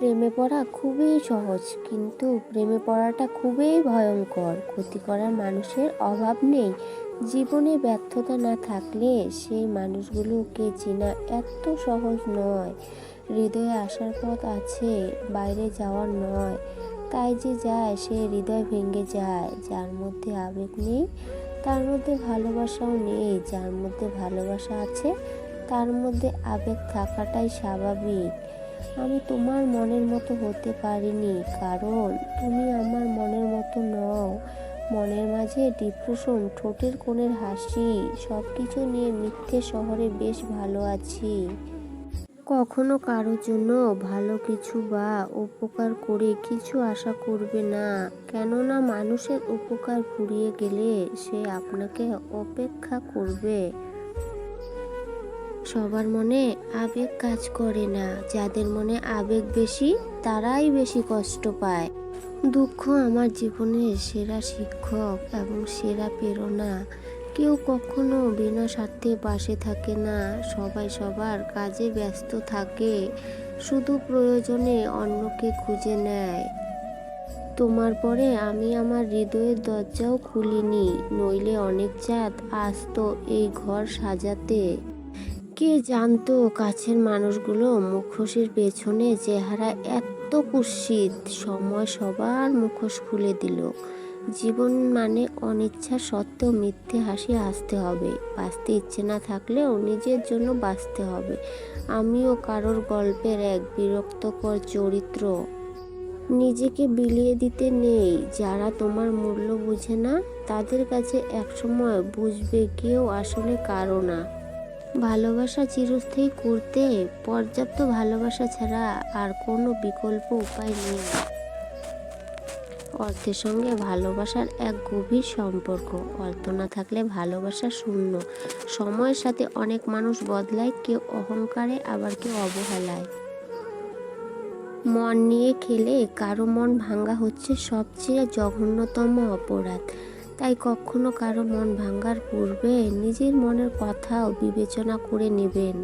প্রেমে পড়া খুবই সহজ, কিন্তু প্রেমে পড়াটা খুবই ভয়ঙ্কর। ক্ষতি করার মানুষের অভাব নেই। জীবনে ব্যর্থতা না থাকলে সেই মানুষগুলোকে চেনা এত সহজ নয়। হৃদয়ে আসার পথ আছে, বাইরে যাওয়ার নয়। তাই যে যায়, সে হৃদয় ভেঙে যায়। যার মধ্যে আবেগ নেই, তার মধ্যে ভালোবাসাও নেই। যার মধ্যে ভালোবাসা আছে, তার মধ্যে আবেগ থাকাটাই স্বাভাবিক। আমি তোমার মনের মতো হতে পারিনি, কারণ তুমি আমার মনের মতো নও। মনের মাঝে ডিপ্রেশন ঠোঁটের কোণের হাসি সব কিছু নিয়ে মিথ্যে শহরে বেশ ভালো আছি। কখনো কারোর জন্য ভালো কিছু বা উপকার করে কিছু আশা করবে না, কেননা মানুষের উপকার ফুরিয়ে গেলে সে আপনাকে অপেক্ষা করবে। সবার মনে আবেগ কাজ করে না। যাদের মনে আবেগ বেশি, তারাই বেশি কষ্ট পায়। দুঃখ আমার জীবনের সেরা শিক্ষক এবং সেরা প্রেরণা। কেউ কখনো বিনা স্বার্থে পাশে থাকে না। সবাই সবার কাজে ব্যস্ত থাকে। শুধু প্রয়োজনে অন্যকে খুঁজে নেয়। তোমার পরে আমি আমার হৃদয়ের দরজাও খুলিনি, নইলে অনেক চাঁদ আসতো এই ঘর সাজাতে। কে জানতো কাছের মানুষগুলো মুখোশের পেছনে চেহারা এত কুৎসিত? সময় সবার মুখোশ খুলে দিল। জীবন মানে অনিচ্ছা সত্ত্বেও মিথ্যে হাসি আসতে হবে। বাঁচতে ইচ্ছে না থাকলেও নিজের জন্য বাঁচতে হবে। আমিও কারোর গল্পের এক বিরক্তকর চরিত্র। নিজেকে বিলিয়ে দিতে নেই। যারা তোমার মূল্য বুঝে না, তাদের কাছে একসময় বুঝবে কেউ আসলে কারও না। ভালোবাসা চিরস্থায়ী করতে পর্যাপ্ত ভালোবাসা ছাড়া আর কোনো বিকল্প উপায় নেই। অর্থের সঙ্গে ভালোবাসার এক গভীর সম্পর্ক। অর্থ না থাকলে ভালোবাসা শূন্য। সময়ের সাথে অনেক মানুষ বদলায়, কেউ অহংকারে, আবার কেউ অবহেলায়। মন নিয়ে খেলে কারও মন ভাঙ্গা হচ্ছে সবচেয়ে জঘন্যতম অপরাধ। তাই কখনো কারও মন ভাঙ্গার পূর্বে নিজের মনের কথাও বিবেচনা করে নেবেন।